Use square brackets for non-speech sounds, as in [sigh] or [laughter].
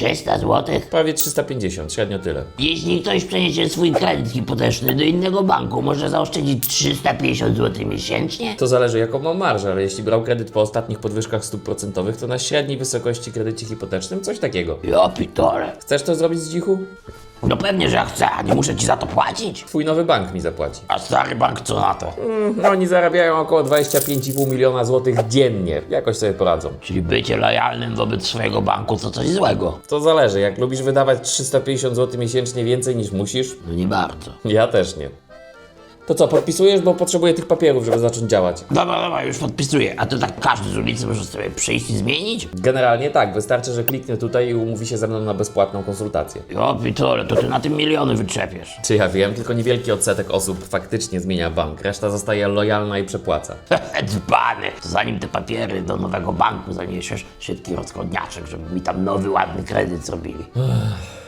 300 zł? Prawie 350, średnio tyle. Jeśli ktoś przeniesie swój kredyt hipoteczny do innego banku, może zaoszczędzić 350 zł miesięcznie? To zależy jaką ma marżę, ale jeśli brał kredyt po ostatnich podwyżkach stóp procentowych, to na średniej wysokości kredycie hipotecznym coś takiego. Ja pitole. Chcesz to zrobić z dzichu? No pewnie, że ja chcę, a nie muszę ci za to płacić. Twój nowy bank mi zapłaci. A stary bank co na to? No, oni zarabiają około 25,5 miliona złotych dziennie. Jakoś sobie poradzą. Czyli bycie lojalnym wobec swojego banku to coś złego. To zależy, jak lubisz wydawać 350 zł miesięcznie więcej niż musisz, No nie bardzo. ja też nie. To co, podpisujesz, bo potrzebuję tych papierów, żeby zacząć działać. Dobra, dobra, już podpisuję. A to tak każdy z ulicy może sobie przyjść i zmienić? Generalnie tak, wystarczy, że kliknie tutaj i umówi się ze mną na bezpłatną konsultację. Jo, pitole, to ty na tym miliony wyczepiesz. Czy ja wiem, tylko niewielki odsetek osób faktycznie zmienia bank, reszta zostaje lojalna i przepłaca. [laughs] Dzbany! To zanim te papiery do nowego banku zaniesiesz, szybki rozchodniaczek, żeby mi tam nowy, ładny kredyt zrobili. [sighs] [laughs]